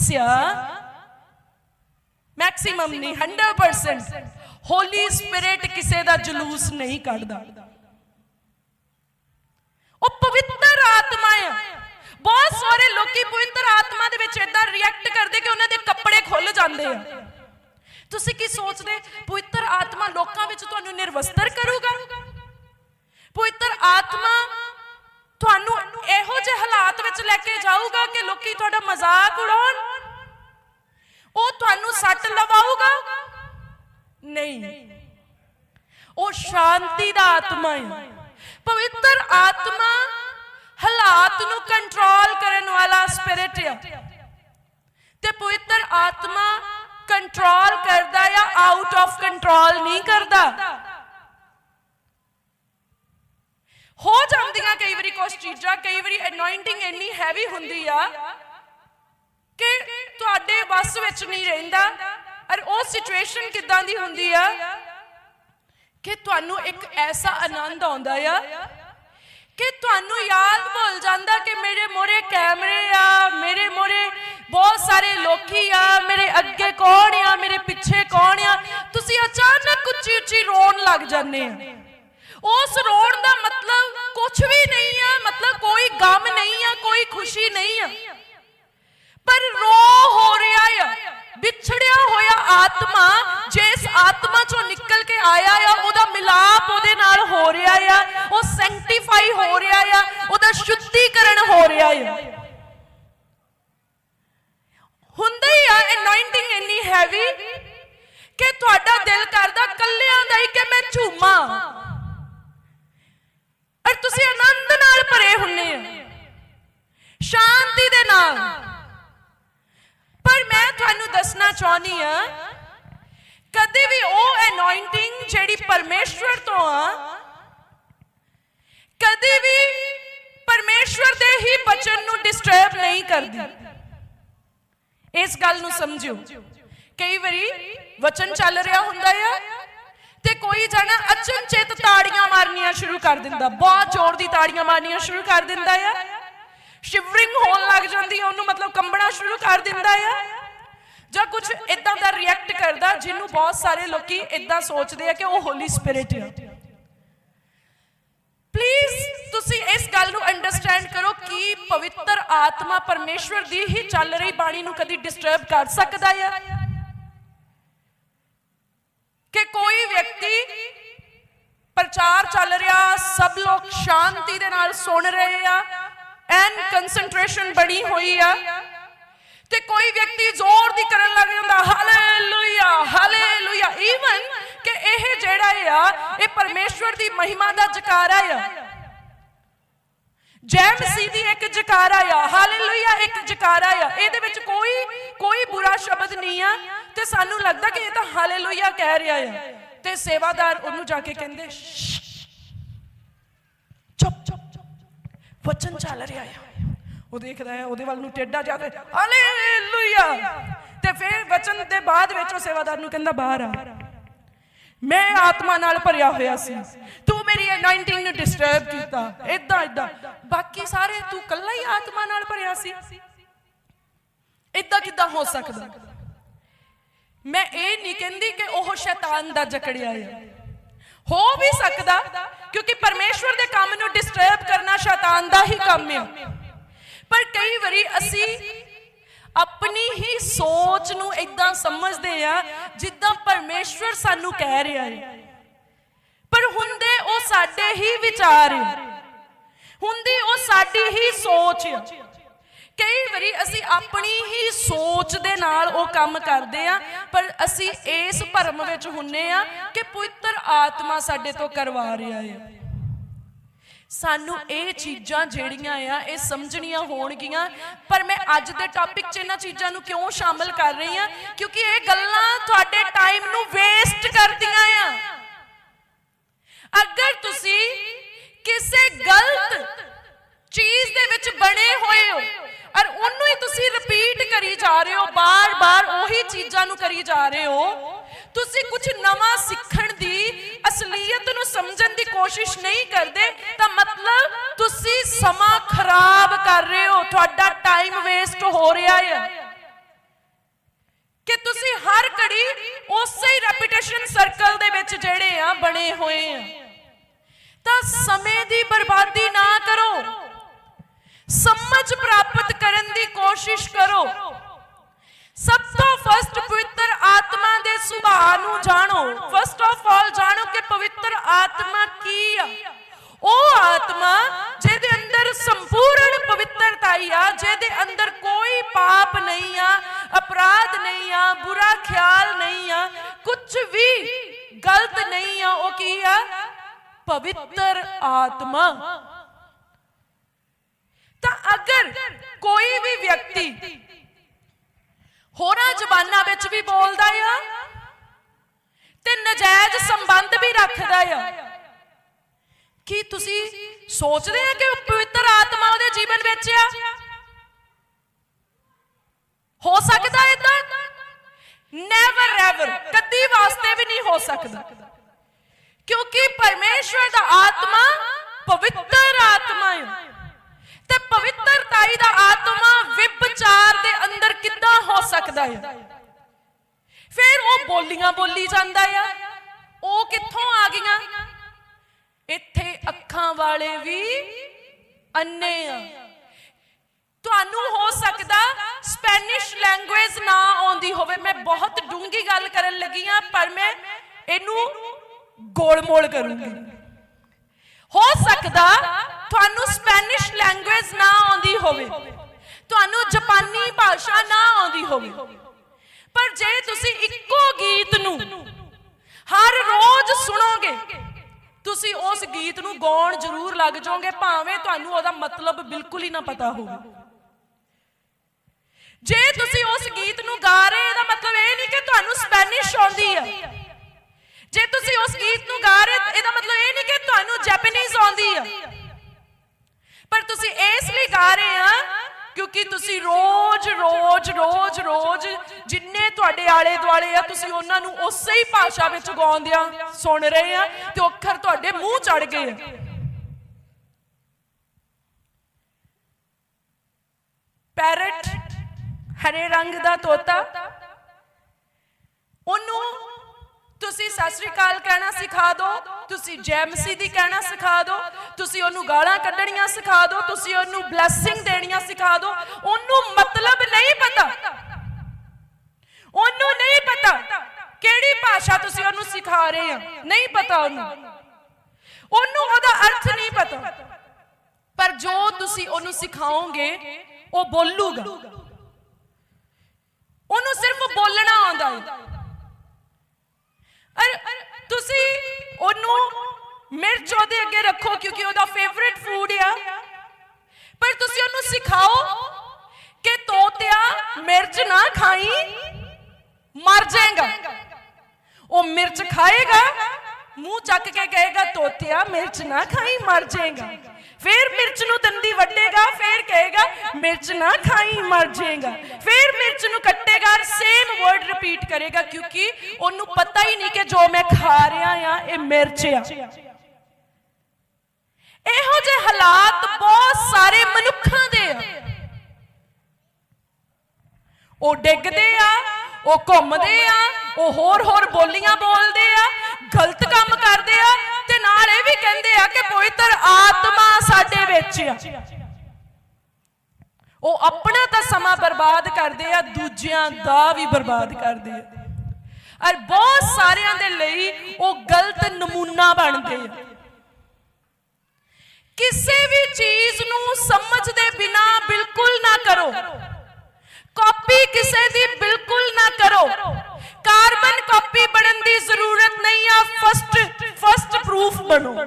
ਸਿਆ ਮੈਕਸਿਮਮ ਨਹੀਂ 100% ਹੋਲੀ ਸਪਿਰਿਟ ਕਿਸੇ ਦਾ ਜਲੂਸ ਨਹੀਂ ਕੱਢਦਾ। ਉਹ ਪਵਿੱਤਰ ਆਤਮਾ ਆ। ਬਹੁਤ ਸਾਰੇ ਲੋਕੀ ਪਵਿੱਤਰ ਆਤਮਾ ਦੇ ਵਿੱਚ ਇਦਾਂ ਰਿਐਕਟ ਕਰਦੇ ਕਿ ਉਹਨਾਂ ਦੇ ਕੱਪੜੇ ਖੁੱਲ ਜਾਂਦੇ ਆ। ਤੁਸੀਂ ਕੀ ਸੋਚਦੇ? ਪਵਿੱਤਰ ਆਤਮਾ ਲੋਕਾਂ ਵਿੱਚ ਤੁਹਾਨੂੰ ਨਿਰਵਸਤਰ ਕਰੂਗਾ? ਪਵਿੱਤਰ ਆਤਮਾ ਤੁਹਾਨੂੰ ਇਹੋ ਜਿਹੇ ਹਾਲਾਤ ਵਿੱਚ ਲੈ ਕੇ ਜਾਊਗਾ ਕਿ ਲੋਕੀ ਤੁਹਾਡਾ ਮਜ਼ਾਕ ਉਡਾਉਣ? ਉਹ ਤੁਹਾਨੂੰ ਸੱਟ ਲਵਾਊਗਾ? ਨਹੀਂ। ਉਹ ਸ਼ਾਂਤੀ ਦਾ ਆਤਮਾ ਹੈ। ਪਵਿੱਤਰ ਆਤਮਾ ਹਾਲਾਤ ਨੂੰ ਕੰਟਰੋਲ ਕਰਨ ਵਾਲਾ ਸਪਿਰਿਟ ਹੈ ਤੇ ਪਵਿੱਤਰ ਆਤਮਾ ਕੰਟਰੋਲ ਕਰਦਾ ਜਾਂ ਆਊਟ ਆਫ ਕੰਟਰੋਲ ਨਹੀਂ ਕਰਦਾ? ਹੋ ਕਈ ਵਾਰੀ ਕੁਝ ਚੀਜ਼ਾਂ, ਕਈ ਵਾਰੀ ਅਨੋਇੰਟਿੰਗ ਇੰਨੀ ਹੈਵੀ ਹੁੰਦੀ ਆ ਕਿ ਤੁਹਾਡੇ ਵੱਸ ਵਿੱਚ ਨਹੀਂ ਰਹਿੰਦਾ। ਔਰ ਉਹ ਸਿਚੁਏਸ਼ਨ ਕਿਦਾਂ ਦੀ ਹੁੰਦੀ ਆ ਕਿ ਤੁਹਾਨੂੰ ਇੱਕ ਐਸਾ ਆਨੰਦ ਆਉਂਦਾ ਆ ਕਿ ਤੁਹਾਨੂੰ ਯਾਦ ਭੁੱਲ ਜਾਂਦਾ ਕਿ ਮੇਰੇ ਮੋਰੇ ਕੈਮਰੇ ਆ, ਮੇਰੇ ਮੋਰੇ ਬਹੁਤ ਸਾਰੇ ਲੋਕੀ ਆ, ਮੇਰੇ ਅੱਗੇ ਕੌਣ ਆ, ਮੇਰੇ ਪਿੱਛੇ ਕੌਣ ਆ। ਤੁਸੀਂ ਅਚਾਨਕ ਉੱਚੀ ਉੱਚੀ ਰੋਣ ਲੱਗ ਜਾਂਦੇ ਆ। ਉਸ ਰੋਣ ਦਾ ਮਤਲਬ ਕੁਝ ਵੀ ਨਹੀਂ ਆ, ਮਤਲਬ ਕੋਈ ਗਮ ਨਹੀਂ ਆ, ਕੋਈ ਖੁਸ਼ੀ ਨਹੀਂ ਆ। ਪਰ ਰੋ ਹੋ ਰਿਹਾ ਆ, ਵਿਛੜਿਆ ਹੋਇਆ ਆਤਮਾ ਜਿਸ ਆਤਮਾ ਚੋਂ ਨਿਕਲ ਕੇ ਆਇਆ ਆ, ਉਹਦਾ ਮਿਲਾਪ ਉਹਦੇ ਨਾਲ ਹੋ ਰਿਹਾ ਆ, ਉਹ ਸੈਂਕਟੀਫਾਈ ਹੋ ਰਿਹਾ ਆ, ਉਹਦਾ ਸ਼ੁੱਧੀਕਰਨ ਹੋ ਰਿਹਾ ਆ। ਹੁੰਦਾ ਹੀ ਆ ਅਨੋਇੰਟਿੰਗ ਇੰਨੀ ਹੈਵੀ ਕਿ ਤੁਹਾਡਾ ਦਿਲ ਕਰਦਾ ਕੱਲਿਆਂ ਦਾ ਹੀ ਕਿ ਮੈਂ ਝੂਮਾਂ। ਤੁਸੀਂ ਆਨੰਦ ਨਾਲ ਭਰੇ ਹੁੰਨੇ ਆ। ਸ਼ਾਂਤੀ ਦੇ ਨਾਲ। ਪਰ ਮੈਂ ਤੁਹਾਨੂੰ ਦੱਸਣਾ ਚਾਹਨੀ ਆ, ਕਦੇ ਵੀ ਉਹ ਅਨੋਇੰਟਿੰਗ ਜਿਹੜੀ ਪਰਮੇਸ਼ਵਰ ਤੋਂ ਆ, ਕਦੇ ਵੀ ਪਰਮੇਸ਼ਵਰ ਦੇ ਹੀ ਬਚਨ ਨੂੰ ਡਿਸਟਰਬ ਨਹੀਂ ਕਰਦੀ। ਇਸ ਗੱਲ ਨੂੰ ਸਮਝਿਓ। ਕਈ ਵਾਰੀ ਵਚਨ ਚੱਲ ਰਿਹਾ ਹੁੰਦਾ ਆ ਤੇ ਕੋਈ ਜਣਾ ਅਚਨਚੇਤ ਤਾੜੀਆਂ ਮਾਰਨੀਆਂ ਸ਼ੁਰੂ ਕਰ ਦਿੰਦਾ। ਬਹੁਤ ਜ਼ੋਰ ਦੀ ਤਾੜੀਆਂ ਮਾਰਨੀਆਂ ਸ਼ੁਰੂ ਕਰ ਦਿੰਦਾ ਆ। ਸ਼ਿਵਰਿੰਗ ਹੋਣ ਲੱਗ ਜਾਂਦੀ ਹੈ ਉਹਨੂੰ ਮਤਲਬ ਕੰਬਣਾ ਸ਼ੁਰੂ ਕਰ ਦਿੰਦਾ ਆ। ਜਾਂ ਕੁਝ ਇਦਾਂ ਦਾ ਰਿਐਕਟ ਕਰਦਾ, ਜਿਹਨੂੰ ਬਹੁਤ ਸਾਰੇ ਲੋਕੀ ਇਦਾਂ ਸੋਚਦੇ ਆ ਕਿ ਉਹ ਹੋਲੀ ਸਪਿਰਿਟ ਆ। ਪਲੀਜ਼ ਤੁਸੀਂ ਇਸ ਗੱਲ ਨੂੰ ਅੰਡਰਸਟੈਂਡ ਕਰੋ ਕਿ ਪਵਿੱਤਰ ਆਤਮਾ ਪਰਮੇਸ਼ਵਰ ਦੀ ਹੀ ਚੱਲ ਰਹੀ ਬਾਣੀ ਨੂੰ ਕਦੀ ਡਿਸਟਰਬ ਕਰ ਸਕਦਾ ਆ। ਕਿ ਕੋਈ ਵਿਅਕਤੀ ਪ੍ਰਚਾਰ ਚੱਲ ਰਿਹਾ ਸਭ ਲੋਕ ਸ਼ਾਂਤੀ ਦੇ ਨਾਲ ਸੁਣ ਰਹੇ ਆ, ਐਨ ਕਨਸੈਂਟਰੇਸ਼ਨ ਬਣੀ ਹੋਈ ਆ ਤੇ ਕੋਈ ਵਿਅਕਤੀ ਜ਼ੋਰ ਦੀ ਕਰਨ ਲੱਗ ਜਾਂਦਾ ਹਾਲੇਲੂਇਆ ਹਾਲੇਲੂਇਆ ਈਵਨ ਕਿ ਇਹ ਜਿਹੜਾ ਆ, ਇਹ ਪਰਮੇਸ਼ਵਰ ਦੀ ਮਹਿਮਾ ਦਾ ਜਕਾਰਾ ਆ ਜੈ ਮਸੀਹ ਦੀ ਇੱਕ ਜਕਾਰਾ ਆ ਹਾਲੇਲੂਇਆ ਇੱਕ ਜਕਾਰਾ ਆ ਇਹਦੇ ਵਿੱਚ ਕੋਈ ਕੋਈ ਬੁਰਾ ਸ਼ਬਦ ਨਹੀਂ ਆ ਤੇ ਸਾਨੂੰ ਲੱਗਦਾ ਕਿ ਇਹ ਤਾਂ ਹਾਲੇਲੂਇਆ ਕਹਿ ਰਿਹਾ ਆ। ਤੇ ਸੇਵਾਦਾਰ ਉਹਨੂੰ ਜਾ ਕੇ ਕਹਿੰਦੇ ਚੁੱਪ ਵਚਨ ਚੱਲ ਰਿਹਾ ਆ। ਉਹ ਦੇਖਦਾ ਹੈ ਉਹਦੇ ਵੱਲ ਨੂੰ ਟੇਡਾ ਜਾ ਕੇ ਹਾਲੇਲੂਇਆ। ਤੇ ਫਿਰ ਵਚਨ ਦੇ ਬਾਅਦ ਵਿੱਚ ਉਹ ਸੇਵਾਦਾਰ ਨੂੰ ਕਹਿੰਦਾ, ਬਾਹਰ ਆ। ਮੈਂ ਆਤਮਾ ਨਾਲ ਭਰਿਆ ਹੋਇਆ ਸੀ। ਤੂੰ ਮੇਰੀ ਅਨੋਇੰਟਿੰਗ ਨੂੰ ਡਿਸਟਰਬ ਕੀਤਾ। ਇਦਾਂ ਇਦਾਂ ਬਾਕੀ ਸਾਰੇ ਤੂੰ ਕੱਲਾ ਹੀ ਆਤਮਾ ਨਾਲ ਭਰਿਆ ਸੀ। ਇਦਾਂ ਕਿਦਾਂ ਹੋ ਸਕਦਾ? ਮੈਂ ਇਹ ਨਹੀਂ ਕਹਿੰਦੀ ਕਿ ਉਹ ਸ਼ੈਤਾਨ ਦਾ ਜਕੜਿਆ ਹੈ ਹੋ ਵੀ ਸਕਦਾ, ਕਿਉਂਕਿ ਪਰਮੇਸ਼ਵਰ ਦੇ ਕੰਮ ਨੂੰ ਡਿਸਟਰਬ ਕਰਨਾ ਸ਼ੈਤਾਨ ਦਾ ਹੀ ਕੰਮ ਹੈ। ਪਰ ਕਈ ਵਾਰੀ ਅਸੀਂ ਆਪਣੀ ਹੀ ਸੋਚ ਨੂੰ ਇਦਾਂ ਸਮਝਦੇ ਆ ਜਿੱਦਾਂ ਪਰਮੇਸ਼ਵਰ ਸਾਨੂੰ ਕਹਿ ਰਿਹਾ ਹੈ। ਪਰ ਹੁੰਦੇ ਉਹ ਸਾਡੇ ਹੀ ਵਿਚਾਰ ਹੈ। ਹੁੰਦੀ ਉਹ ਸਾਡੀ ਹੀ ਸੋਚ ਹੈ। ਕਈ ਵਾਰੀ ਅਸੀਂ ਆਪਣੀ ਹੀ ਸੋਚ ਦੇ ਨਾਲ ਉਹ ਕੰਮ ਕਰਦੇ ਆ, ਪਰ ਅਸੀਂ ਇਸ ਭਰਮ ਵਿੱਚ ਹੁੰਨੇ ਆ ਕਿ ਪਵਿੱਤਰ ਆਤਮਾ ਸਾਡੇ ਤੋਂ ਕਰਵਾ ਰਿਹਾ ਹੈ ਸਾਨੂੰ ਇਹ ਚੀਜ਼ਾਂ ਜਿਹੜੀਆਂ ਆ, ਇਹ ਸਮਝਣੀਆਂ ਹੋਣਗੀਆਂ, ਪਰ ਮੈਂ ਅੱਜ ਦੇ ਟੌਪਿਕ 'ਚ ਇਹਨਾਂ ਚੀਜ਼ਾਂ ਨੂੰ ਕਿਉਂ ਸ਼ਾਮਲ ਕਰ ਰਹੀ ਆ? ਕਿਉਂਕਿ ਇਹ ਗੱਲਾਂ ਤੁਹਾਡੇ ਟਾਈਮ ਨੂੰ ਵੇਸਟ ਕਰਦੀਆਂ ਆ। ਅਗਰ ਤੁਸੀਂ ਕਿਸੇ ਗਲਤ ਚੀਜ਼ ਦੇ ਵਿੱਚ ਬਣੇ ਹੋਏ ਹੋ ਔਰ ਉਹਨੂੰ ਹੀ ਤੁਸੀਂ ਰਿਪੀਟ ਕਰੀ ਜਾ ਰਹੇ ਹੋ, ਬਾਰ-ਬਾਰ ਉਹੀ ਚੀਜ਼ਾਂ ਨੂੰ ਕਰੀ ਜਾ ਰਹੇ ਹੋ। ਤੁਸੀਂ ਕੁਝ ਨਵਾਂ ਸਿੱਖਣ ਦੀ ਅਸਲੀਅਤ ਨੂੰ ਸਮਝਣ ਦੀ ਕੋਸ਼ਿਸ਼ ਨਹੀਂ ਕਰਦੇ, ਤਾਂ ਮਤਲਬ ਤੁਸੀਂ ਸਮਾਂ ਖਰਾਬ ਕਰ ਰਹੇ ਹੋ, ਤੁਹਾਡਾ ਟਾਈਮ ਵੇਸਟ ਹੋ ਰਿਹਾ ਹੈ। ਕਿ ਤੁਸੀਂ ਹਰ ਘੜੀ ਉਸੇ ਹੀ ਰੈਪੀਟੇਸ਼ਨ ਸਰਕਲ ਦੇ ਵਿੱਚ ਜਿਹੜੇ ਆ, ਬਣੇ ਹੋਏ ਆ। ਤਾਂ ਸਮੇਂ ਦੀ ਬਰਬਾਦੀ ਨਾ ਕਰੋ। ਸਮਝ ਪ੍ਰਾਪਤ ਕਰਨ ਦੀ ਕੋਸ਼ਿਸ਼ ਕਰੋ। ਸਭ ਤੋਂ ਫਸਟ ਪਵਿੱਤਰ ਆਤਮਾ ਦੇ ਸੁਭਾਅ ਨੂੰ ਜਾਣੋ। ਫਸਟ ਆਫ ਆਲ ਜਾਣੋ ਕਿ ਪਵਿੱਤਰ ਆਤਮਾ ਕੀ ਆ। ਉਹ ਆਤਮਾ ਜਿਹਦੇ ਅੰਦਰ ਸੰਪੂਰਨ ਪਵਿੱਤਰਤਾ ਆ, ਜਿਹਦੇ ਅੰਦਰ ਕੋਈ ਪਾਪ ਨਹੀਂ ਆ, ਅਪਰਾਧ ਨਹੀਂ ਆ, ਬੁਰਾ ਖਿਆਲ ਨਹੀਂ ਆ ਕੁਝ ਵੀ ਗਲਤ ਨਹੀਂ ਆ, ਉਹ ਕੀ ਆ? ਪਵਿੱਤਰ ਆਤਮਾ। ਤਾਂ ਅਗਰ ਕੋਈ ਵੀ ਵਿਅਕਤੀ ਹੋਰਾਂ ਜ਼ਬਾਨਾਂ ਵਿੱਚ ਵੀ ਬੋਲਦਾ ਆ ਤੇ ਨਜਾਇਜ਼ ਸੰਬੰਧ ਵੀ ਰੱਖਦਾ ਆ, ਕੀ ਤੁਸੀਂ ਸੋਚਦੇ ਆ ਕਿ ਪਵਿੱਤਰ ਆਤਮਾ ਉਹਦੇ ਜੀਵਨ ਵਿੱਚ ਆ? ਹੋ ਸਕਦਾ ਇਦਾਂ ਨੈਵਰ ਐਵਰ ਕਦੀ ਵਾਸਤੇ ਵੀ ਨਹੀਂ ਹੋ ਸਕਦਾ। ਕਿਉਂਕਿ ਪਰਮੇਸ਼ਵਰ ਦਾ ਆਤਮਾ ਪਵਿੱਤਰ ਸਕਦਾ ਹੈ ਫਿਰ ਉਹ ਬੋਲੀਆਂ ਬੋਲੀ ਜਾਂਦਾ ਆ। ਉਹ ਕਿੱਥੋਂ ਆ ਗਈਆਂ? ਇੱਥੇ ਅੱਖਾਂ ਵਾਲੇ ਵੀ ਅੰਨੇ ਆ। ਤੁਹਾਨੂੰ ਹੋ ਸਕਦਾ ਸਪੈਨਿਸ਼ ਲੈਂਗੁਏਜ ਨਾ ਆਉਂਦੀ ਹੋਵੇ। ਮੈਂ ਬਹੁਤ ਡੂੰਗੀ ਗੱਲ ਕਰਨ ਲੱਗੀ ਆ, ਪਰ ਮੈਂ ਇਹਨੂੰ ਗੋਲ-ਮੋਲ ਕਰੂੰਗੀ। ਹੋ ਸਕਦਾ ਤੁਹਾਨੂੰ ਸਪੈਨਿਸ਼ ਲੈਂਗੁਏਜ ਨਾ ਆਉਂਦੀ ਹੋਵੇ। ਤੁਹਾਨੂੰ ਜਾਪਾਨੀ ਭਾਸ਼ਾ ਹੋਵੇ। ਪਰ ਜੇ ਤੁਸੀਂ ਇੱਕੋ ਗੀਤ ਨੂੰ ਹਰ ਰੋਜ਼ ਸੁਣੋਗੇ, ਤੁਸੀਂ ਉਸ ਗੀਤ ਨੂੰ ਗਾਉਣ ਜ਼ਰੂਰ ਲੱਗ ਜਾਓਗੇ, ਭਾਵੇਂ ਤੁਹਾਨੂੰ ਉਹਦਾ ਮਤਲਬ ਬਿਲਕੁਲ ਹੀ ਨਾ ਪਤਾ ਹੋਵੇ। ਜੇ ਤੁਸੀਂ ਉਸ ਗੀਤ ਨੂੰ ਗਾ ਰਹੇ, ਇਹਦਾ ਮਤਲਬ ਇਹ ਨਹੀਂ ਕਿ ਤੁਹਾਨੂੰ ਸਪੈਨਿਸ਼ ਆਉਂਦੀ ਹੈ ਜੇ ਤੁਸੀਂ ਉਸ ਗੀਤ ਨੂੰ ਗਾ ਰਹੇ, ਇਹਦਾ ਮਤਲਬ ਇਹ ਨਹੀਂ ਕਿ ਤੁਹਾਨੂੰ ਜੈਪਨੀਜ਼ ਆਉਂਦੀ ਹੈ ਪਰ ਤੁਸੀਂ ਇਸ ਲਈ ਗਾ ਰਹੇ ਆ ਕਿਉਂਕਿ ਤੁਸੀਂ ਰੋਜ਼ ਰੋਜ਼ ਰੋਜ਼ ਰੋਜ਼ ਜਿੰਨੇ ਤੁਹਾਡੇ ਆਲੇ ਦੁਆਲੇ ਆ, ਤੁਸੀਂ ਉਹਨਾਂ ਨੂੰ ਉਸੇ ਹੀ ਭਾਸ਼ਾ ਵਿੱਚ ਗਾਉਂਦਿਆਂ ਸੁਣ ਰਹੇ ਆ ਤੇ ਅੱਖਰ ਤੁਹਾਡੇ ਮੂੰਹ ਚੜ ਗਏ ਪੈਰਟ, ਹਰੇ ਰੰਗ ਦਾ ਤੋਤਾ, ਉਹਨੂੰ ਤੁਸੀਂ ਸਤਿ ਸ੍ਰੀ ਅਕਾਲ ਕਹਿਣਾ ਸਿਖਾ ਦਿਓ ਤੁਸੀਂ ਜੈ ਮਸੀਹ ਦੀ ਕਹਿਣਾ ਸਿਖਾ ਦਿਓ ਤੁਸੀਂ ਉਹਨੂੰ ਗਾਲਾਂ ਕੱਢਣੀਆਂ ਸਿਖਾ ਦਿਓ ਤੁਸੀਂ ਉਹਨੂੰ ਬਲੇਸਿੰਗ ਦੇਣੀਆਂ ਸਿਖਾ ਦਿਓ ਉਹਨੂੰ ਮਤਲਬ ਨਹੀਂ ਪਤਾ। ਉਹਨੂੰ ਨਹੀਂ ਪਤਾ ਕਿਹੜੀ ਭਾਸ਼ਾ ਤੁਸੀਂ ਉਹਨੂੰ ਸਿਖਾ ਰਹੇ ਆ ਨਹੀਂ ਪਤਾ ਉਹਨੂੰ। ਉਹਨੂੰ ਉਹਦਾ ਅਰਥ ਨਹੀਂ ਪਤਾ। ਪਰ ਜੋ ਤੁਸੀਂ ਉਹਨੂੰ ਸਿਖਾਓਗੇ, ਉਹ ਬੋਲੂਗਾ। ਉਹਨੂੰ ਸਿਰਫ ਬੋਲਣਾ ਆਉਂਦਾ ਹੈ। ਅਰ ਤੁਸੀਂ ਉਹਨੂੰ ਮਿਰਚ ਉਹਦੇ ਅੱਗੇ ਰੱਖੋ ਕਿਉਂਕਿ ਉਹਦਾ ਫੇਵਰਿਟ ਫੂਡ ਆ। ਪਰ ਤੁਸੀਂ ਉਹਨੂੰ ਸਿਖਾਓ ਕਿ ਤੋਤਿਆ ਮਿਰਚ ਨਾ ਖਾਈ, ਮਰ ਜਾਏਗਾ। ਉਹ ਮਿਰਚ ਖਾਏਗਾ, ਮੂੰਹ ਚੱਕ ਕੇ ਕਹੇਗਾ, ਤੋਤਿਆ ਮਿਰਚ ਨਾ ਖਾਈ, ਮਰ ਜਾਏਗਾ। ਫਿਰ ਮਿਰਚ ਨੂੰ ਦੰਦੀ ਵੱਡੇਗਾ ਫਿਰ ਕਹੇਗਾ, ਮਿਰਚ ਨਾ ਖਾਈ, ਮਰ ਜਾਏਗਾ। ਫਿਰ ਮਿਰਚ ਰਿਪੀਟ ਕਰੇਗਾ ਕਿਉਂਕਿ ਉਹਨੂੰ ਪਤਾ ਹੀ ਨਹੀਂ ਕਿ ਜੋ ਮੈਂ ਖਾ ਰਿਹਾ ਆ ਇਹ ਮਿਰਚ ਆ। ਇਹੋ ਜਿਹੇ ਹਾਲਾਤ ਬਹੁਤ ਸਾਰੇ ਮਨੁੱਖਾਂ ਦੇ ਆ। ਉਹ ਡਿੱਗਦੇ ਆ, ਉਹ ਘੁੰਮਦੇ ਆ, ਉਹ ਹੋਰ ਹੋਰ ਬੋਲੀਆਂ ਬੋਲਦੇ ਆ, ਗਲਤ ਕੰਮ ਕਰਦੇ ਆ ਤੇ ਨਾਲ ਇਹ ਵੀ ਕਹਿੰਦੇ ਆ ਕਿ ਪਵਿੱਤਰ ਆਤਮਾ ਸਾਡੇ ਵਿੱਚ ਆ। ਉਹ ਆਪਣਾ ਤਾਂ ਸਮਾਂ ਬਰਬਾਦ ਕਰਦੇ ਆ, ਦੂਜਿਆਂ ਦਾ ਵੀ ਬਰਬਾਦ ਕਰਦੇ ਆ। ਔਰ ਬਹੁਤ ਸਾਰਿਆਂ ਦੇ ਲਈ ਉਹ ਗਲਤ ਨਮੂਨਾ ਬਣਦੇ ਆ। ਕਿਸੇ ਵੀ ਚੀਜ਼ ਨੂੰ ਸਮਝਦੇ ਬਿਨਾ ਬਿਲਕੁਲ ਨਾ ਕਰੋ। ਕਾਪੀ ਕਿਸੇ ਦੀ ਬਿਲਕੁਲ ਨਾ ਕਰੋ। ਕਾਰਬਨ ਕਾਪੀ ਬਣਨ ਦੀ ਜ਼ਰੂਰਤ ਨਹੀਂ ਆ, ਫਸਟ ਫਸਟ ਪ੍ਰੂਫ ਬਣੋ।